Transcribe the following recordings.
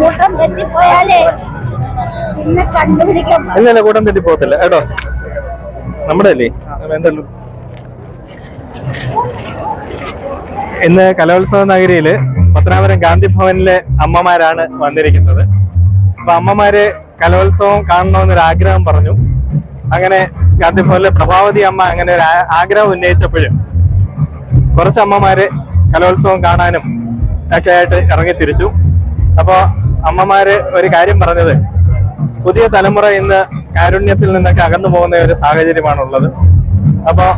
കൂട്ടം തെറ്റിപ്പോയാലേ പിന്നെ കണ്ടുപിടിക്കാൻ ഇല്ല കൂട്ടം തെറ്റി പോകത്തില്ല കേട്ടോ? നമ്മുടെ അല്ലേ എന്തല്ലോ ഇന്ന് കലോത്സവ നഗരിയിൽ പത്തനാപുരം ഗാന്ധി ഭവനിലെ അമ്മമാരാണ് വന്നിരിക്കുന്നത്. അപ്പൊ അമ്മമാര് കലോത്സവം കാണണമെന്നൊരു ആഗ്രഹം പറഞ്ഞു. അങ്ങനെ ഗാന്ധി ഭവനിലെ പ്രഭാവതി അമ്മ അങ്ങനെ ഒരു ആഗ്രഹം ഉന്നയിച്ചപ്പോഴും കുറച്ച് അമ്മമാര് കലോത്സവം കാണാനും ഒക്കെ ആയിട്ട് ഇറങ്ങി തിരിച്ചു അപ്പോ അമ്മമാര് ഒരു കാര്യം പറഞ്ഞത്. പുതിയ തലമുറ ഇന്ന് കാരുണ്യത്തിൽ നിന്നൊക്കെ അകന്നു പോകുന്ന ഒരു സാഹചര്യമാണുള്ളത്. അപ്പോൾ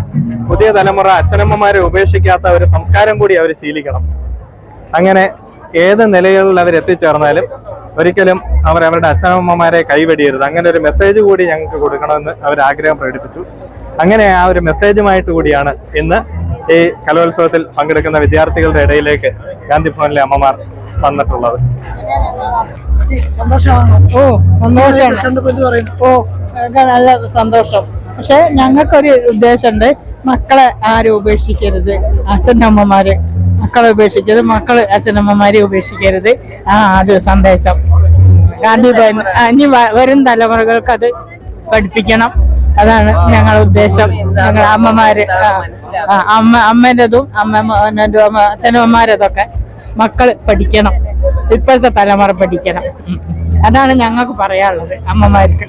പുതിയ തലമുറ അച്ഛനമ്മമാരെ ഉപേക്ഷിക്കാത്ത ഒരു സംസ്കാരം കൂടി അവർ ശീലിക്കണം. അങ്ങനെ ഏത് നിലകളിൽ അവർ എത്തിച്ചേർന്നാലും ഒരിക്കലും അവർ അവരുടെ അച്ഛനമ്മമാരെ കൈവെടിയരുത്. അങ്ങനെ ഒരു മെസ്സേജ് കൂടി ഞങ്ങൾക്ക് കൊടുക്കണമെന്ന് അവർ ആഗ്രഹം പ്രകടിപ്പിച്ചു. അങ്ങനെ ആ ഒരു മെസ്സേജുമായിട്ട് കൂടിയാണ് ഇന്ന് ഈ കലോത്സവത്തിൽ പങ്കെടുക്കുന്ന വിദ്യാർത്ഥികളുടെ ഇടയിലേക്ക് ഗാന്ധി ഭവനിലെ അമ്മമാർ വന്നിട്ടുള്ളത് ഓ സന്തോഷമാണ്. ഓ നല്ല സന്തോഷം. പക്ഷെ ഞങ്ങൾക്കൊരു ഉദ്ദേശമുണ്ട്. മക്കളെ ആരും ഉപേക്ഷിക്കരുത്. അച്ഛനമ്മമാര് മക്കളെ ഉപേക്ഷിക്കരുത്. മക്കൾ അച്ഛനമ്മമാരെ ഉപേക്ഷിക്കരുത്. ആ ഒരു സന്ദേശം. ഗാന്ധി ഇനി വരും തലമുറകൾക്ക് അത് പഠിപ്പിക്കണം. അതാണ് ഞങ്ങളുടെ ഉദ്ദേശം. ഞങ്ങളുടെ അമ്മമാര് അമ്മ അമ്മേന്റെതും അമ്മ അച്ഛനമ്മമാരതൊക്കെ മക്കൾ പഠിക്കണം. ഇപ്പോഴത്തെ തലമുറ പഠിക്കണം. അതാണ് ഞങ്ങൾക്ക് പറയാനുള്ളത്. അമ്മമാർക്ക്.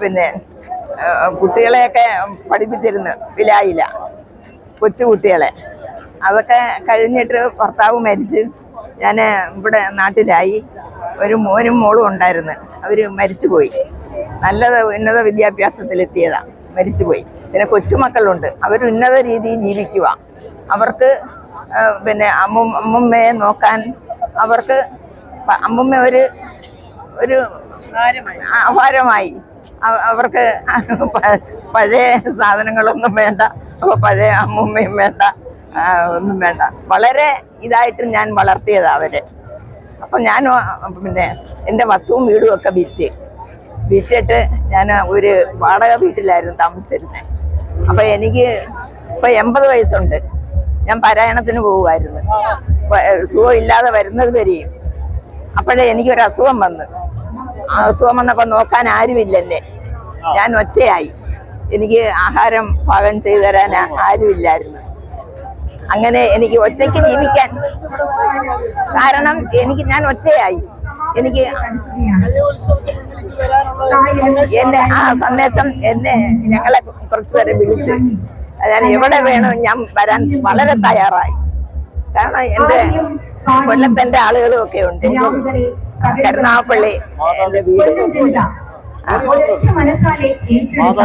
പിന്നെ കുട്ടികളെയൊക്കെ പഠിപ്പിച്ചിരുന്നു വിലായില്ല കൊച്ചുകുട്ടികളെ അതൊക്കെ കഴിഞ്ഞിട്ട് ഭർത്താവ് മരിച്ച് ഞാൻ ഇവിടെ നാട്ടിലായി. ഒരു മോനും മോളും ഉണ്ടായിരുന്നു അവർ മരിച്ചുപോയി. നല്ല ഉന്നത വിദ്യാഭ്യാസത്തിലെത്തിയതാണ് മരിച്ചുപോയി. പിന്നെ കൊച്ചുമക്കളുണ്ട് അവർ ഉന്നത രീതിയിൽ ജീവിക്കുക അവർക്ക് പിന്നെ അമ്മ അമ്മുമ്മയെ നോക്കാൻ അവർക്ക് അമ്മമ്മ ഒരു ഒരു ആഹാരമായി ഭാരമായി അവർക്ക് പഴയ സാധനങ്ങളൊന്നും വേണ്ട. അപ്പോൾ പഴയ അമ്മൂമ്മയും വേണ്ട. ഒന്നും വേണ്ട. വളരെ ഇതായിട്ട് ഞാൻ വളർത്തിയതാ അവരെ. അപ്പൊ ഞാൻ പിന്നെ എന്റെ വസ്തുവും വീടും ഒക്കെ വിറ്റ്. വിറ്റിട്ട് ഞാൻ ഒരു വാടക വീട്ടിലായിരുന്നു താമസിച്ചിരുന്നത് അപ്പൊ എനിക്ക് ഇപ്പൊ എൺപത് വയസ്സുണ്ട്. ഞാൻ പാരായണത്തിന് പോവുമായിരുന്നു സുഖം ഇല്ലാതെ വരുന്നത് വരെയും. അപ്പോഴേ എനിക്കൊരു അസുഖം അസുഖം വന്നപ്പോ നോക്കാൻ ആരുമില്ലെന്നെ. ഞാൻ ഒറ്റയായി. എനിക്ക് ആഹാരം പാകം ചെയ്തു തരാൻ ആരുമില്ലായിരുന്നു. അങ്ങനെ എനിക്ക് ഒറ്റയ്ക്ക് ജീവിക്കാൻ കാരണം എനിക്ക് ഞാൻ ഒറ്റയായി. എനിക്ക് എന്നെ ആ സന്ദേശം എന്നെ ഞങ്ങളെ കുറച്ചു പേരെ വിളിച്ച് ഞാൻ എവിടെ വേണം ഞാൻ വരാൻ വളരെ തയ്യാറായി. കാരണം എന്റെ കൊല്ലത്തെ ആളുകളും ഒക്കെ ഉണ്ട്. കരുനാഗപ്പള്ളി എന്റെ വീട് ഒരൊറ്റ മനസ്സാലെ ഏറ്റെടുത്ത.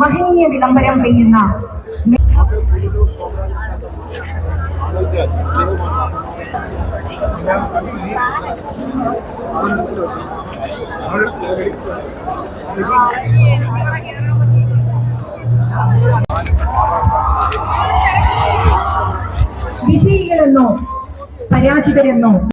മഹനീയ വിളംബരം പെയ്യുന്ന വിജയികളെന്നോ പരാജിതരെന്നോ